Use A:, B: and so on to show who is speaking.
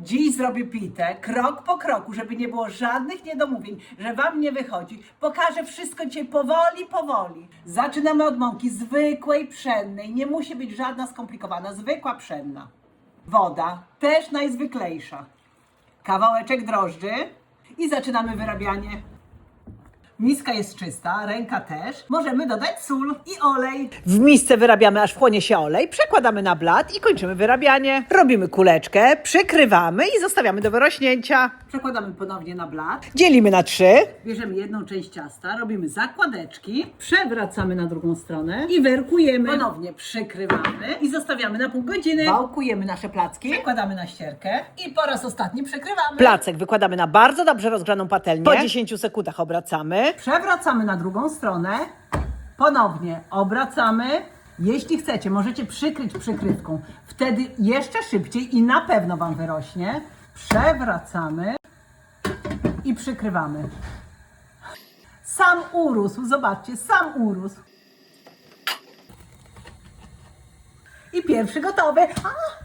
A: Dziś zrobię pitę krok po kroku, żeby nie było żadnych niedomówień, że Wam nie wychodzi. Pokażę wszystko dzisiaj powoli, powoli. Zaczynamy od mąki zwykłej, pszennej. Nie musi być żadna skomplikowana, zwykła pszenna. Woda, też najzwyklejsza. Kawałeczek drożdży i zaczynamy wyrabianie. Miska jest czysta, ręka też. Możemy dodać sól i olej.
B: W misce wyrabiamy aż wchłonie się olej, przekładamy na blat i kończymy wyrabianie. Robimy kuleczkę, przykrywamy i zostawiamy do wyrośnięcia.
A: Przekładamy ponownie na blat.
B: Dzielimy na trzy.
A: Bierzemy jedną część ciasta, robimy zakładeczki, przewracamy na drugą stronę i werkujemy. Ponownie przykrywamy i zostawiamy na pół godziny. Wałkujemy nasze placki, przekładamy na ścierkę i po raz ostatni przykrywamy.
B: Placek wykładamy na bardzo dobrze rozgrzaną patelnię. Po 10 sekundach obracamy.
A: Przewracamy na drugą stronę, ponownie obracamy. Jeśli chcecie, możecie przykryć przykrywką. Wtedy jeszcze szybciej i na pewno Wam wyrośnie. Przewracamy i przykrywamy. Sam urósł, zobaczcie, sam urósł. I pierwszy gotowy. A,